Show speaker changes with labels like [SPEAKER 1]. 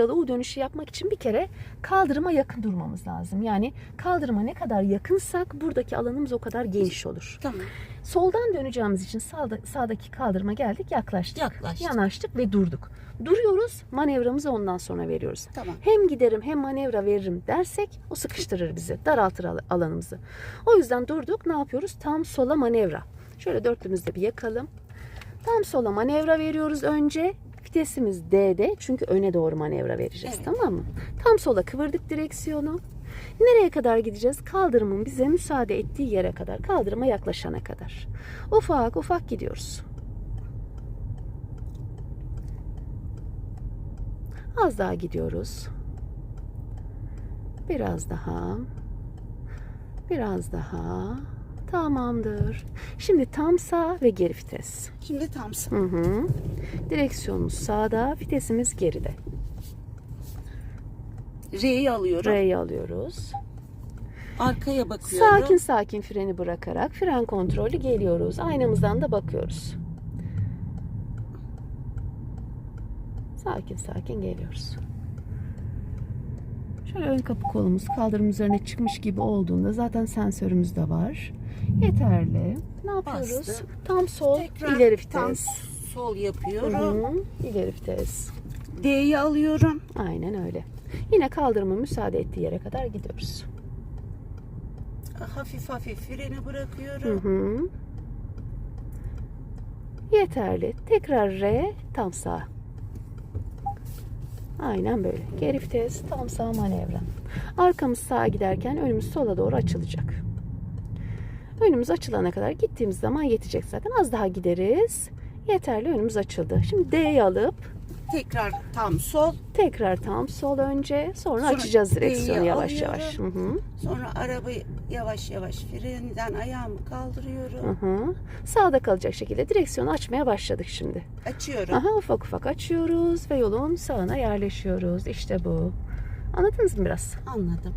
[SPEAKER 1] manevralı U dönüşü yapmak için bir kere kaldırıma yakın durmamız lazım. Yani kaldırıma ne kadar yakınsak buradaki alanımız o kadar geniş olur.
[SPEAKER 2] Tamam.
[SPEAKER 1] Soldan döneceğimiz için sağda, sağdaki kaldırıma geldik yaklaştık.
[SPEAKER 2] Yaklaştık.
[SPEAKER 1] Yanaştık ve durduk. Duruyoruz manevramızı ondan sonra veriyoruz.
[SPEAKER 2] Tamam.
[SPEAKER 1] Hem giderim hem manevra veririm dersek o sıkıştırır bizi, daraltır al- alanımızı. O yüzden durduk ne yapıyoruz? Tam sola manevra. Şöyle dörtlümüzde bir yakalım. Tam sola manevra veriyoruz önce. Vitesimiz D'de çünkü öne doğru manevra vereceğiz
[SPEAKER 2] Evet.
[SPEAKER 1] tamam mı? Tam sola kıvırdık direksiyonu. Nereye kadar gideceğiz? Kaldırımın bize müsaade ettiği yere kadar, kaldırıma yaklaşana kadar. Ufak ufak gidiyoruz. Az daha gidiyoruz. Biraz daha. Biraz daha. Tamamdır. Şimdi tam sağ ve geri vites.
[SPEAKER 2] Şimdi tam sağ.
[SPEAKER 1] Hı hı. Direksiyonumuz sağda, vitesimiz geride.
[SPEAKER 2] R'yi alıyorum.
[SPEAKER 1] R'yi alıyoruz.
[SPEAKER 2] Arkaya bakıyorum.
[SPEAKER 1] Sakin sakin freni bırakarak fren kontrolü geliyoruz. Aynamızdan da bakıyoruz. Sakin sakin geliyoruz. Şöyle ön kapı kolumuz kaldırım üzerine çıkmış gibi olduğunda zaten sensörümüz de var. Yeterli. Ne yapıyoruz?
[SPEAKER 2] Bastım.
[SPEAKER 1] Tam sol,
[SPEAKER 2] Tekrar
[SPEAKER 1] ileri vites.
[SPEAKER 2] tam sol yapıyorum.
[SPEAKER 1] hı, ileri vites.
[SPEAKER 2] D'yi alıyorum.
[SPEAKER 1] Aynen öyle. Yine kaldırımın müsaade ettiği yere kadar gidiyoruz.
[SPEAKER 2] Hafif hafif freni bırakıyorum.
[SPEAKER 1] hı. Yeterli. Tekrar R tam sağ. Aynen böyle. Geri vites tam sağ manevra. Arkamız sağa giderken önümüz sola doğru açılacak. Önümüz açılana kadar gittiğimiz zaman yetecek zaten. Az daha gideriz. Yeterli önümüz açıldı. Şimdi D'yi alıp
[SPEAKER 2] Tekrar tam sol.
[SPEAKER 1] tekrar tam sol önce sonra,
[SPEAKER 2] Sonra
[SPEAKER 1] açacağız direksiyonu yavaş
[SPEAKER 2] alıyorum.
[SPEAKER 1] yavaş. Hı hı.
[SPEAKER 2] Sonra arabayı yavaş yavaş frenden ayağımı kaldırıyorum.
[SPEAKER 1] Hı hı. Sağda kalacak şekilde direksiyonu açmaya başladık şimdi.
[SPEAKER 2] Açıyorum.
[SPEAKER 1] Aha ufak ufak açıyoruz ve yolun sağına yerleşiyoruz. İşte bu. Anladınız mı biraz?
[SPEAKER 2] Anladım.